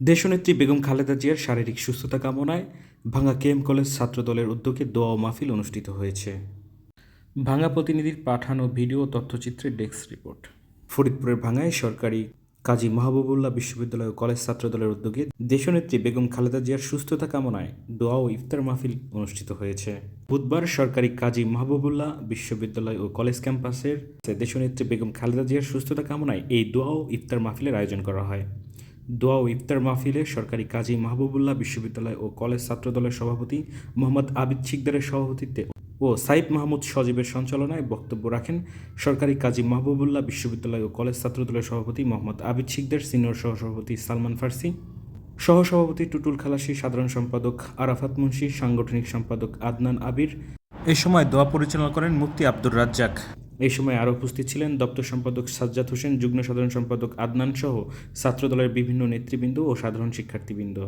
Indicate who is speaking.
Speaker 1: দেশনেত্রী বেগম খালেদা জিয়ার শারীরিক সুস্থতা কামনায় ভাঙ্গা কেএম কলেজ ছাত্রদলের উদ্যোগে দোয়া ও মাহফিল অনুষ্ঠিত হয়েছে। ভাঙ্গা প্রতিনিধির পাঠানো ভিডিও ও তথ্যচিত্রের ডেস্ক রিপোর্ট। ফরিদপুরের ভাঙ্গায় সরকারি কাজী মাহবুবুল্লাহ বিশ্ববিদ্যালয় কলেজ ছাত্রদলের উদ্যোগে দেশনেত্রী বেগম খালেদা জিয়ার সুস্থতা কামনায় দোয়া ও ইফতার মাহফিল অনুষ্ঠিত হয়েছে। বুধবার সরকারি কাজী মাহবুবুল্লাহ বিশ্ববিদ্যালয় ও কলেজ ক্যাম্পাসের দেশনেত্রী বেগম খালেদা জিয়ার সুস্থতা কামনায় এই দোয়া ও ইফতার মাহফিলের আয়োজন করা হয়। দোয়া ও ইফতার মাহফিলে সরকারি কাজী মাহবুবুল্লাহ বিশ্ববিদ্যালয় ও কলেজ ছাত্রদলের সভাপতি মোহাম্মদ আবিদ শিকদারের সভাপতিত্বে ও সাইদ মাহমুদ সজীবের সঞ্চালনায় বক্তব্য রাখেন সরকারি কাজী মাহবুবুল্লাহ বিশ্ববিদ্যালয় ও কলেজ ছাত্রদলের সভাপতি মোহাম্মদ আবিদ শিকদার, সিনিয়র সহসভাপতি সালমান ফার্সি, সহসভাপতি টুটুল খালাসি, সাধারণ সম্পাদক আরাফাত মুন্সি, সাংগঠনিক সম্পাদক আদনান আবির। এ সময় দোয়া পরিচালনা করেন মুফতি আব্দুর রাজ্জাক। এই সময় আরও উপস্থিত ছিলেন দপ্তর সম্পাদক সাজ্জাদ হোসেন, যুগ্ম সাধারণ সম্পাদক আদনান সহ ছাত্রদলের বিভিন্ন নেতৃবৃন্দ ও সাধারণ শিক্ষার্থীবৃন্দ।